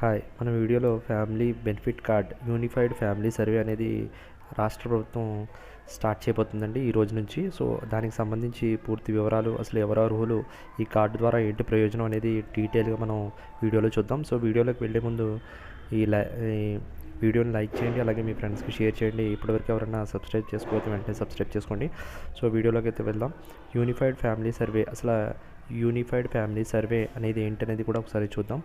Hi. మన వీడియోలో family benefit card unified family survey అనేది రాష్ట్ర ప్రభుత్వం స్టార్ట్ చేయబోతుందండి ఈ రోజు నుంచి. సో దానికి సంబంధించి పూర్తి వివరాలు అసలు ఎవరు అర్హులు ఈ కార్డు ద్వారా ఏంటి ప్రయోజనం అనేది డీటెయిల్గా మనం వీడియోలో చూద్దాం. సో వీడియోలోకి వెళ్ళే ముందు ఈ లై ఈ వీడియోని లైక్ చేయండి అలాగే మీ ఫ్రెండ్స్కి షేర్ చేయండి. ఇప్పటివరకు ఎవరైనా సబ్స్క్రైబ్ చేసుకోకపోతే వెంటనే సబ్స్క్రైబ్ చేసుకోండి. సో వీడియోలోకి అయితే వెళ్దాం. యూనిఫైడ్ ఫ్యామిలీ సర్వే అసలు యూనిఫైడ్ ఫ్యామిలీ సర్వే అనేది ఏంటనేది కూడా ఒకసారి చూద్దాం.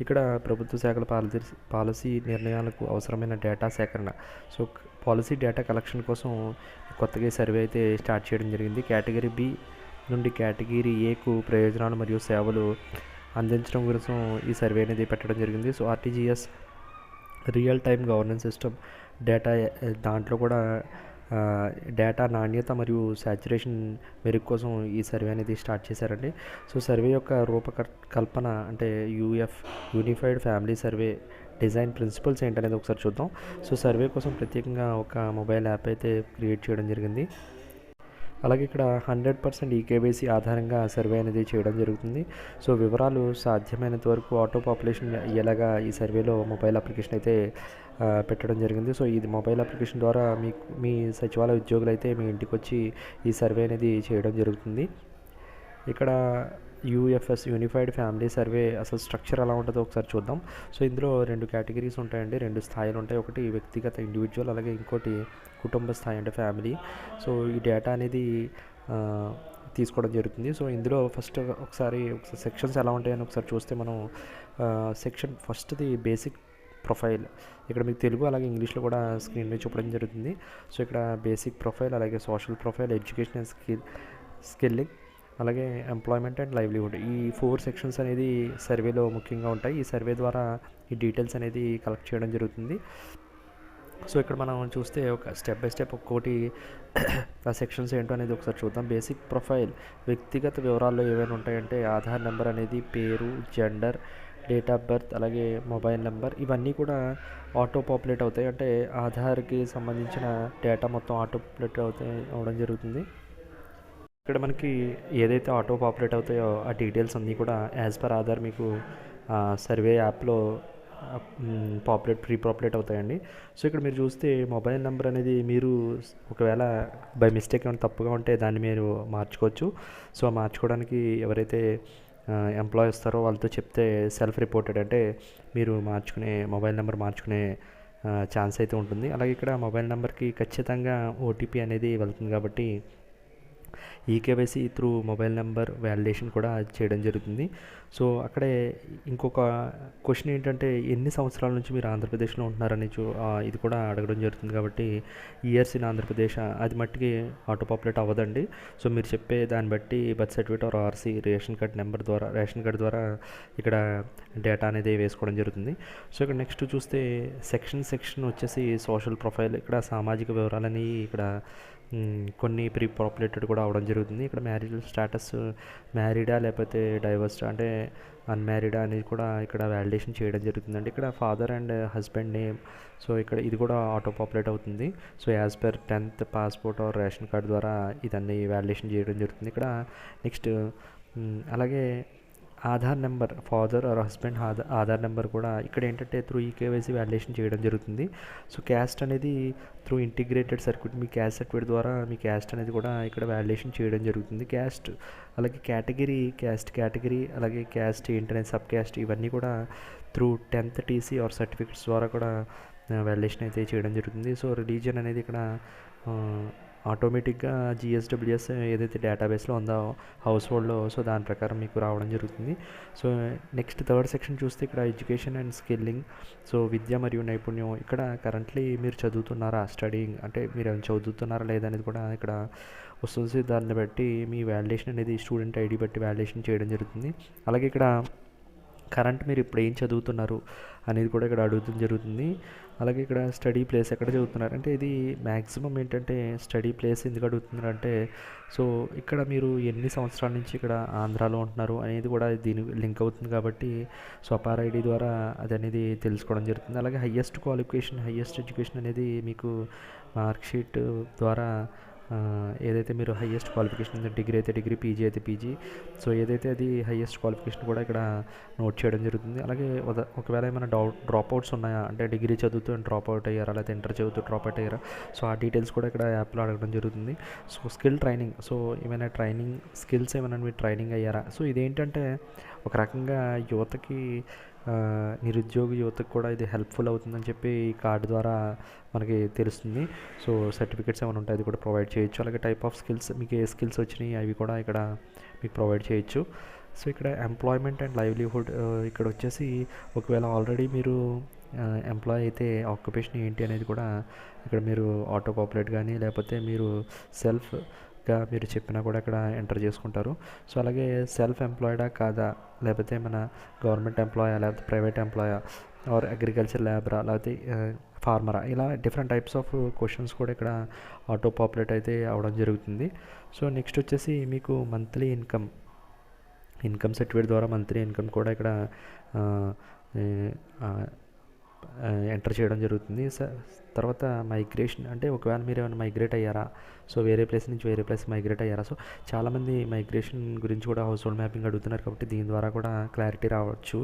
ఇక్కడ ప్రభుత్వ శాఖల పాలసీ పాలసీ నిర్ణయాలకు అవసరమైన డేటా సేకరణ. సో పాలసీ డేటా కలెక్షన్ కోసం కొత్తగా సర్వే అయితే స్టార్ట్ చేయడం జరిగింది. కేటగిరీ బి నుండి కేటగిరీ ఏకు ప్రయోజనాలు మరియు సేవలు అందించడం కోసం ఈ సర్వే అనేది పెట్టడం జరిగింది. So RTGS real time governance system data దాంట్లో కూడా డేటా నాణ్యత మరియు సాచురేషన్ మెరుగు కోసం ఈ సర్వే అనేది స్టార్ట్ చేశారండి. సో సర్వే యొక్క రూపకల్పన అంటే UF unified family survey design principles ఏంటనేది ఒకసారి చూద్దాం. సో సర్వే కోసం ప్రత్యేకంగా ఒక మొబైల్ యాప్ అయితే క్రియేట్ చేయడం జరిగింది. అలాగే ఇక్కడ హండ్రెడ్ పర్సెంట్ ఈకేవైసీ ఆధారంగా సర్వే అనేది చేయడం జరుగుతుంది. సో వివరాలు సాధ్యమైనంత వరకు ఆటో పాపులేషన్ ఎలాగా ఈ సర్వేలో మొబైల్ అప్లికేషన్ అయితే పెట్టడం జరిగింది. సో ఇది మొబైల్ అప్లికేషన్ ద్వారా మీ మీ సచివాలయ ఉద్యోగులు అయితే మీ ఇంటికి వచ్చి ఈ సర్వే అనేది చేయడం జరుగుతుంది. ఇక్కడ యూఎఫ్ఎస్ యూనిఫైడ్ ఫ్యామిలీ సర్వే అసలు స్ట్రక్చర్ ఎలా ఉంటుందో ఒకసారి చూద్దాం. సో ఇందులో రెండు కేటగిరీస్ ఉంటాయండి. రెండు స్థాయిలు ఉంటాయి. ఒకటి వ్యక్తిగత ఇండివిజువల్ అలాగే ఇంకోటి కుటుంబ స్థాయి అంటే ఫ్యామిలీ సో ఈ డేటా అనేది తీసుకోవడం జరుగుతుంది. సో ఇందులో ఫస్ట్ ఒకసారి సెక్షన్స్ ఎలా ఉంటాయని ఒకసారి చూస్తే మనం సెక్షన్ ఫస్ట్ది బేసిక్ ప్రొఫైల్ ఇక్కడ మీకు తెలుగు అలాగే ఇంగ్లీష్లో కూడా స్క్రీన్ మీద చూపడం జరుగుతుంది. సో ఇక్కడ బేసిక్ ప్రొఫైల్ అలాగే social profile education and skill skilling అలాగే ఎంప్లాయ్మెంట్ అండ్ లైవ్లీహుడ్ ఈ ఫోర్ సెక్షన్స్ అనేది సర్వేలో ముఖ్యంగా ఉంటాయి. ఈ సర్వే ద్వారా ఈ డీటెయిల్స్ అనేది కలెక్ట్ చేయడం జరుగుతుంది. సో ఇక్కడ మనం చూస్తే ఒక స్టెప్ బై స్టెప్ ఒక్కోటి ఆ సెక్షన్స్ ఏంటో అనేది ఒకసారి చూద్దాం. బేసిక్ ప్రొఫైల్ వ్యక్తిగత వివరాల్లో ఏమైనా ఉంటాయంటే ఆధార్ నెంబర్ అనేది పేరు జెండర్ డేట్ ఆఫ్ బర్త్ అలాగే మొబైల్ నెంబర్ ఇవన్నీ కూడా ఆటో పాపులేట్ అవుతాయి. అంటే ఆధార్కి సంబంధించిన డేటా మొత్తం ఆటో పాపులేట్ అవుతాయి అవడం జరుగుతుంది. ఇక్కడ మనకి ఏదైతే ఆటో పాపులేట్ అవుతాయో ఆ డీటెయిల్స్ అన్నీ కూడా యాజ్ పర్ ఆధార్ మీకు సర్వే యాప్లో పాపులేట్ ప్రీ పాపులేట్ అవుతాయండి. సో ఇక్కడ మీరు చూస్తే మొబైల్ నెంబర్ అనేది మీరు ఒకవేళ బై మిస్టేక్ ఏమైనా తప్పుగా ఉంటే దాన్ని మీరు మార్చుకోవచ్చు. సో మార్చుకోవడానికి ఎవరైతే ఎంప్లాయ్ వస్తారో వాళ్ళతో చెప్తే సెల్ఫ్ రిపోర్టెడ్ అంటే మీరు మార్చుకునే మొబైల్ నెంబర్ మార్చుకునే ఛాన్స్ అయితే ఉంటుంది. అలాగే ఇక్కడ మొబైల్ నెంబర్కి ఖచ్చితంగా ఓటీపీ అనేది వెళ్తుంది కాబట్టి eKYC through mobile number validation కూడా చేయడం జరుగుతుంది. సో అక్కడే ఇంకొక క్వశ్చన్ ఏంటంటే ఎన్ని సంవత్సరాల నుంచి మీరు ఆంధ్రప్రదేశ్లో ఉంటున్నారని చూ ఇది కూడా అడగడం జరుగుతుంది కాబట్టి ఇయర్స్ ఇన్ ఆంధ్రప్రదేశ్ అది మట్టికి ఆటో పాపులేట్ అవ్వదండి. సో మీరు చెప్పే దాన్ని బట్టి birth certificate or RC ration card number ద్వారా రేషన్ కార్డ్ ద్వారా ఇక్కడ డేటా అనేది వేసుకోవడం జరుగుతుంది. సో ఇక్కడ నెక్స్ట్ చూస్తే సెక్షన్ సెక్షన్ వచ్చేసి సోషల్ ప్రొఫైల్ ఇక్కడ సామాజిక వివరాలని ఇక్కడ కొన్ని ప్రీ పాపులేటెడ్ కూడా అవడం జరుగుతుంది. ఇక్కడ మ్యారీడ్ స్టేటస్ మ్యారీడా లేకపోతే డైవర్స్డ్ అంటే అన్మ్యారీడా అనేది కూడా ఇక్కడ వ్యాలిడేషన్ చేయడం జరుగుతుందండి. ఇక్కడ father and husband name so ఇక్కడ ఇది కూడా ఆటో పాపులేట్ అవుతుంది. So as per tenth passport or ration card ద్వారా ఇదన్నీ వ్యాలిడేషన్ చేయడం జరుగుతుంది. ఇక్కడ నెక్స్ట్ అలాగే Aadhaar number father or husband Aadhaar Aadhaar number కూడా ఇక్కడ ఏంటంటే త్రూ ఈ కేవైసీ వ్యాలిడేషన్ చేయడం జరుగుతుంది. సో క్యాస్ట్ అనేది త్రూ ఇంటిగ్రేటెడ్ సర్క్యూట్ మీ క్యాస్ట్ సర్టిఫికేట్ ద్వారా మీ క్యాస్ట్ అనేది కూడా ఇక్కడ వ్యాలిడేషన్ చేయడం జరుగుతుంది. క్యాస్ట్ అలాగే కేటగిరీ క్యాస్ట్ కేటగిరీ అలాగే క్యాస్ట్ ఇంటర్నెట్ సబ్ క్యాస్ట్ ఇవన్నీ కూడా through tenth TC or certificates ద్వారా కూడా వ్యాలిడేషన్ అయితే చేయడం జరుగుతుంది. సో రిలీజియన్ అనేది ఇక్కడ ఆటోమేటిక్గా జిఎస్డబ్ల్యూఎస్ ఏదైతే డేటాబేస్లో ఉందో హౌస్ హోల్డ్లో సో దాని ప్రకారం మీకు రావడం జరుగుతుంది. సో నెక్స్ట్ థర్డ్ సెక్షన్ చూస్తే ఇక్కడ ఎడ్యుకేషన్ అండ్ స్కిల్లింగ్ సో విద్య మరియు నైపుణ్యం. ఇక్కడ కరెంట్లీ మీరు చదువుతున్నారా? స్టడీయింగ్ అంటే మీరు ఏమైనా చదువుతున్నారా లేదనేది కూడా ఇక్కడ వస్తుంది దాన్ని బట్టి మీ వ్యాలిడేషన్ అనేది స్టూడెంట్ ఐడి బట్టి వ్యాలిడేషన్ చేయడం జరుగుతుంది. అలాగే ఇక్కడ కరెంట్ మీరు ఇప్పుడు ఏం చదువుతున్నారు అనేది కూడా ఇక్కడ అడుగుతుంది జరుగుతుంది. అలాగే ఇక్కడ స్టడీ ప్లేస్ ఎక్కడ చదువుతున్నారు? అంటే ఇది మ్యాక్సిమం ఏంటంటే స్టడీ ప్లేస్ ఎందుకు అడుగుతున్నారు అంటే సో ఇక్కడ మీరు ఎన్ని సంవత్సరాల నుంచి ఇక్కడ ఆంధ్రాలో ఉంటున్నారు అనేది కూడా దీని లింక్ అవుతుంది కాబట్టి సో అపార్ ఐడి ద్వారా అది అనేది తెలుసుకోవడం జరుగుతుంది. అలాగే హయ్యెస్ట్ క్వాలిఫికేషన్ హయ్యెస్ట్ ఎడ్యుకేషన్ అనేది మీకు మార్క్షీట్ ద్వారా ఏదైతే మీరు హయ్యెస్ట్ క్వాలిఫికేషన్ ఉందో డిగ్రీ అయితే డిగ్రీ పీజీ అయితే పీజీ సో ఏదైతే అది హయ్యెస్ట్ క్వాలిఫికేషన్ కూడా ఇక్కడ నోట్ చేయడం జరుగుతుంది. అలాగే ఒకవేళ ఏమైనా డౌట్ డ్రాప్ అవుట్స్ ఉన్నాయా? అంటే డిగ్రీ చదువుతూ డ్రాప్ అవుట్ అయ్యారా? లేకపోతే ఇంటర్ చదువుతూ డ్రాప్ అవుట్ అయ్యారా? సో ఆ డీటెయిల్స్ కూడా ఇక్కడ యాప్లో అడగడం జరుగుతుంది. సో స్కిల్ ట్రైనింగ్ సో ఏమైనా ట్రైనింగ్ స్కిల్స్ ఏమైనా మీరు ట్రైనింగ్ అయ్యారా? సో ఇదేంటంటే ఒక రకంగా యువతకి నిరుద్యోగ యువతకు కూడా ఇది హెల్ప్ఫుల్ అవుతుందని చెప్పి ఈ కార్డు ద్వారా మనకి తెలుస్తుంది. సో సర్టిఫికేట్స్ ఏమైనా ఉంటాయి అది కూడా ప్రొవైడ్ చేయొచ్చు. అలాగే టైప్ ఆఫ్ స్కిల్స్ మీకు ఏ స్కిల్స్ వచ్చినాయి అవి కూడా ఇక్కడ మీకు ప్రొవైడ్ చేయొచ్చు. సో ఇక్కడ ఎంప్లాయ్మెంట్ అండ్ లైవ్లీహుడ్ ఇక్కడ వచ్చేసి ఒకవేళ ఆల్రెడీ మీరు ఎంప్లాయ్ అయితే ఆక్యుపేషన్ ఏంటి అనేది కూడా ఇక్కడ మీరు ఆటో పాపులేట్ కానీ లేకపోతే మీరు సెల్ఫ్ ఇంకా మీరు చెప్పినా కూడా ఇక్కడ ఎంటర్ చేసుకుంటారు. సో అలాగే సెల్ఫ్ ఎంప్లాయిడా కాదా? లేకపోతే మన గవర్నమెంట్ ఎంప్లాయా లేకపోతే ప్రైవేట్ ఎంప్లాయా ఆర్ అగ్రికల్చర్ ల్యాబ్రా లేకపోతే ఫార్మరా ఇలా డిఫరెంట్ టైప్స్ ఆఫ్ క్వశ్చన్స్ కూడా ఇక్కడ ఆటో పాపులేట్ అయితే అవడం జరుగుతుంది. సో నెక్స్ట్ వచ్చేసి మీకు మంత్లీ ఇన్కమ్ ఇన్కమ్ సర్టిఫికేట్ ద్వారా మంత్లీ ఇన్కమ్ కూడా ఇక్కడ ఎంటర్ చేయడం జరుగుతుంది. తర్వాత మైగ్రేషన్ అంటే ఒకవేళ మీరు ఏమైనా మైగ్రేట్ అయ్యారా? సో వేరే ప్లేస్ నుంచి వేరే ప్లేస్ మైగ్రేట్ అయ్యారా? సో చాలామంది మైగ్రేషన్ గురించి కూడా హౌస్ హోల్డ్ మ్యాపింగ్ అడుగుతున్నారు కాబట్టి దీని ద్వారా కూడా క్లారిటీ రావచ్చు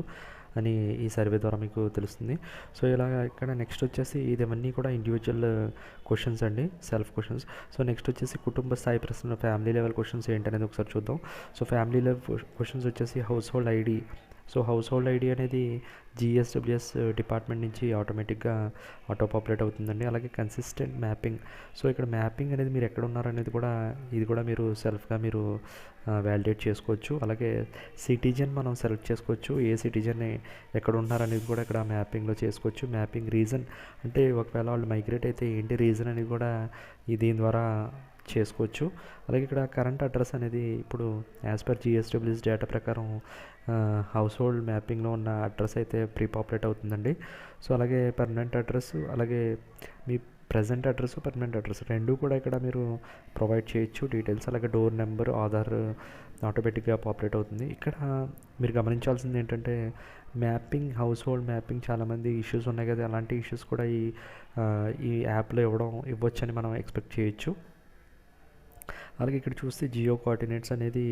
అని ఈ సర్వే ద్వారా మీకు తెలుస్తుంది. సో ఇలా ఇక్కడ నెక్స్ట్ వచ్చేసి ఇవన్నీ కూడా ఇండివిజువల్ క్వశ్చన్స్ అండి సెల్ఫ్ క్వశ్చన్స్ సో నెక్స్ట్ వచ్చేసి కుటుంబ స్థాయి ప్రశ్న ఫ్యామిలీ లెవెల్ క్వశ్చన్స్ ఏంటనేది ఒకసారి చూద్దాం. సో ఫ్యామిలీ లెవెల్ క్వశ్చన్స్ వచ్చేసి household ID so household ID అనేది జిఎస్డబ్ల్యూఎస్ డిపార్ట్మెంట్ నుంచి ఆటోమేటిక్గా ఆటో పాపులేట్ అవుతుందండి. అలాగే కన్సిస్టెంట్ మ్యాపింగ్. సో ఇక్కడ మ్యాపింగ్ అనేది మీరు ఎక్కడ ఉన్నారనేది కూడా ఇది కూడా మీరు సెల్ఫ్గా మీరు వ్యాలిడేట్ చేసుకోవచ్చు. అలాగే సిటిజన్ మనం సెలెక్ట్ చేసుకోవచ్చు. ఏ సిటిజన్ ఎక్కడ ఉన్నారనేది కూడా ఇక్కడ మ్యాపింగ్లో చేసుకోవచ్చు. మ్యాపింగ్ రీజన్ అంటే ఒకవేళ వాళ్ళు మైగ్రేట్ అయితే ఏంటి రీజన్ అనేది కూడా ఈ దీని ద్వారా చేసుకోవచ్చు. అలాగే ఇక్కడ కరెంట్ అడ్రస్ అనేది ఇప్పుడు యాజ్ పర్ జిఎస్డబ్ల్యూఎస్ డేటా ప్రకారం హౌస్ హోల్డ్ మ్యాపింగ్లో ఉన్న అడ్రస్ అయితే ప్రీ పాపులేట్ అవుతుందండి. సో అలాగే పర్మనెంట్ అడ్రస్ అలాగే మీ ప్రజెంట్ అడ్రస్ పర్మనెంట్ అడ్రస్ రెండు కూడా ఇక్కడ మీరు ప్రొవైడ్ చేయొచ్చు. డీటెయిల్స్ అలాగే డోర్ నెంబర్ ఆధార్ ఆటోమేటిక్గా పాపులేట్ అవుతుంది. ఇక్కడ మీరు గమనించాల్సింది ఏంటంటే మ్యాపింగ్ హౌస్ హోల్డ్ మ్యాపింగ్ చాలామంది ఇష్యూస్ ఉన్నాయి కదా. అలాంటి ఇష్యూస్ కూడా ఈ ఈ యాప్లో ఇవ్వడం ఇవ్వచ్చని మనం ఎక్స్పెక్ట్ చేయొచ్చు. అలాగే ఇక్కడ చూస్తే జియో కోఆర్డినేట్స్ అనేది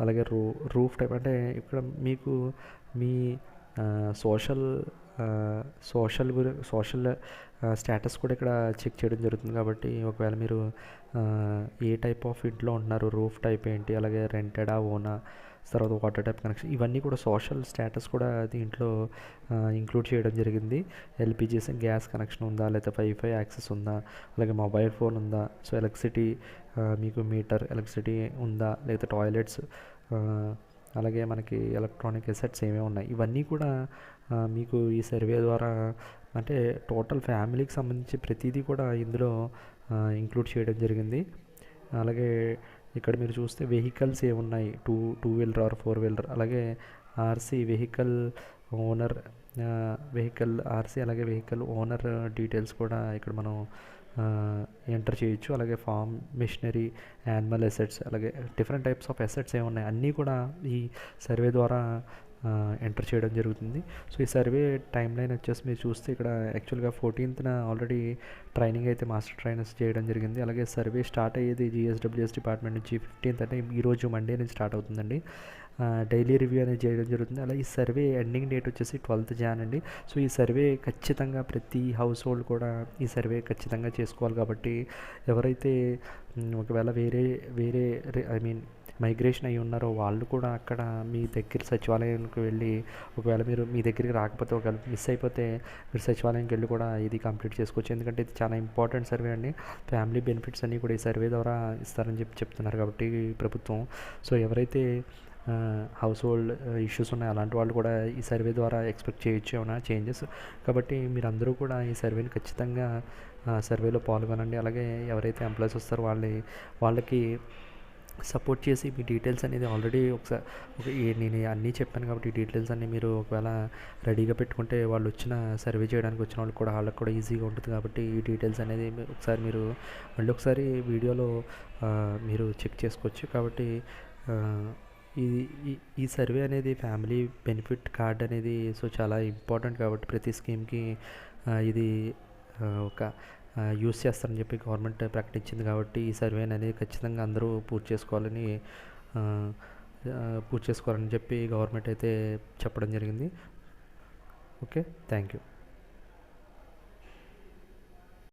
అలాగే రూ రూఫ్ టైప్ అంటే ఇక్కడ మీకు మీ సోషల్ సోషల్ గురి సోషల్ స్టేటస్ కూడా ఇక్కడ చెక్ చేయడం జరుగుతుంది కాబట్టి ఒకవేళ మీరు ఏ టైప్ ఆఫ్ ఇంట్లో ఉంటున్నారు రూఫ్ టైప్ ఏంటి అలాగే రెంటెడా ఓనా తర్వాత వాటర్ ట్యాప్ కనెక్షన్ ఇవన్నీ కూడా సోషల్ స్టేటస్ కూడా దీంట్లో ఇంక్లూడ్ చేయడం జరిగింది. ఎల్పిజి గ్యాస్ కనెక్షన్ ఉందా? లేకపోతే వైఫై యాక్సెస్ ఉందా? అలాగే మొబైల్ ఫోన్ ఉందా? సో ఎలక్ట్రిసిటీ మీకు మీటర్ ఎలక్ట్రిసిటీ ఉందా? లేకపోతే టాయిలెట్స్ అలాగే మనకి ఎలక్ట్రానిక్ ఎసెట్స్ ఏమేమి ఉన్నాయి? ఇవన్నీ కూడా మీకు ఈ సర్వే ద్వారా అంటే టోటల్ ఫ్యామిలీకి సంబంధించి ప్రతిదీ కూడా ఇందులో ఇంక్లూడ్ చేయడం జరిగింది. అలాగే ఇక్కడ మీరు చూస్తే వెహికల్స్ ఏమున్నాయి? Two two wheeler or four wheeler. అలాగే RC vehicle owner vehicle RC అలాగే వెహికల్ ఓనర్ డీటెయిల్స్ కూడా ఇక్కడ మనం ఎంటర్ చేయొచ్చు. అలాగే ఫార్మ్ మిషనరీ యానిమల్ ఎసెట్స్ అలాగే డిఫరెంట్ టైప్స్ ఆఫ్ ఎసెట్స్ ఏమున్నాయి? అన్నీ కూడా ఈ సర్వే ద్వారా ఎంటర్ చేయడం జరుగుతుంది. సో ఈ సర్వే టైం లైన్ వచ్చేసి మీరు చూస్తే ఇక్కడ యాక్చువల్గా ఫోర్టీన్త్న ఆల్రెడీ ట్రైనింగ్ అయితే మాస్టర్ ట్రైనర్స్ చేయడం జరిగింది. అలాగే సర్వే స్టార్ట్ అయ్యేది జిఎస్డబ్ల్యూఎస్ డిపార్ట్మెంట్ నుంచి ఫిఫ్టీన్త్ అంటే ఈరోజు మండే నుంచి స్టార్ట్ అవుతుందండి. డైలీ రివ్యూ అనేది చేయడం జరుగుతుంది. అలా ఈ సర్వే ఎండింగ్ డేట్ వచ్చేసి ట్వెల్త్ జాన్ అండి. సో ఈ సర్వే ఖచ్చితంగా ప్రతి హౌస్ హోల్డ్ కూడా ఈ సర్వే ఖచ్చితంగా చేసుకోవాలి కాబట్టి ఎవరైతే ఒకవేళ వేరే వేరే ఐ మీన్ మైగ్రేషన్ అయి ఉన్నారో వాళ్ళు కూడా అక్కడ మీ దగ్గర సచివాలయానికి వెళ్ళి ఒకవేళ మీరు మీ దగ్గరికి రాకపోతే ఒకవేళ మిస్ అయిపోతే మీరు సచివాలయంకి వెళ్ళి కూడా ఇది కంప్లీట్ చేసుకోవచ్చు. ఎందుకంటే ఇది చాలా ఇంపార్టెంట్ సర్వే అండి. ఫ్యామిలీ బెనిఫిట్స్ అన్నీ కూడా ఈ సర్వే ద్వారా ఇస్తారని చెప్పి చెప్తున్నారు కాబట్టి ప్రభుత్వం. సో ఎవరైతే హౌస్ హోల్డ్ ఇష్యూస్ ఉన్నాయి. అలాంటి వాళ్ళు కూడా ఈ సర్వే ద్వారా ఎక్స్పెక్ట్ చేయొచ్చు ఏమైనా చేంజెస్ కాబట్టి మీరందరూ కూడా ఈ సర్వేని ఖచ్చితంగా సర్వేలో పాల్గొనండి. అలాగే ఎవరైతే ఎంప్లాయీస్ వస్తారో వాళ్ళని వాళ్ళకి సపోర్ట్ చేసి మీ డీటెయిల్స్ అనేది ఆల్రెడీ ఒకసారి ఒక నేను అన్నీ చెప్పాను కాబట్టి ఈ డీటెయిల్స్ అన్నీ మీరు ఒకవేళ రెడీగా పెట్టుకుంటే వాళ్ళు వచ్చిన సర్వే చేయడానికి వచ్చిన వాళ్ళకి కూడా వాళ్ళకి కూడా ఈజీగా ఉంటుంది కాబట్టి ఈ డీటెయిల్స్ అనేది ఒకసారి మీరు మళ్ళీ ఒకసారి వీడియోలో మీరు చెక్ చేసుకోవచ్చు. కాబట్టి ఈ ఈ- సర్వే అనేది ఫ్యామిలీ బెనిఫిట్ కార్డ్ అనేది సో చాలా ఇంపార్టెంట్ కాబట్టి ప్రతి స్కీమ్కి ఇది ఒక యూస్ చేస్తారని చెప్పి గవర్నమెంట్ ప్రకటించింది కాబట్టి ఈ సర్వే అనేది ఖచ్చితంగా అందరూ పూర్తి చేసుకోవాలని పూర్తి చేసుకోవాలని చెప్పి గవర్నమెంట్ అయితే చెప్పడం జరిగింది. Okay thank you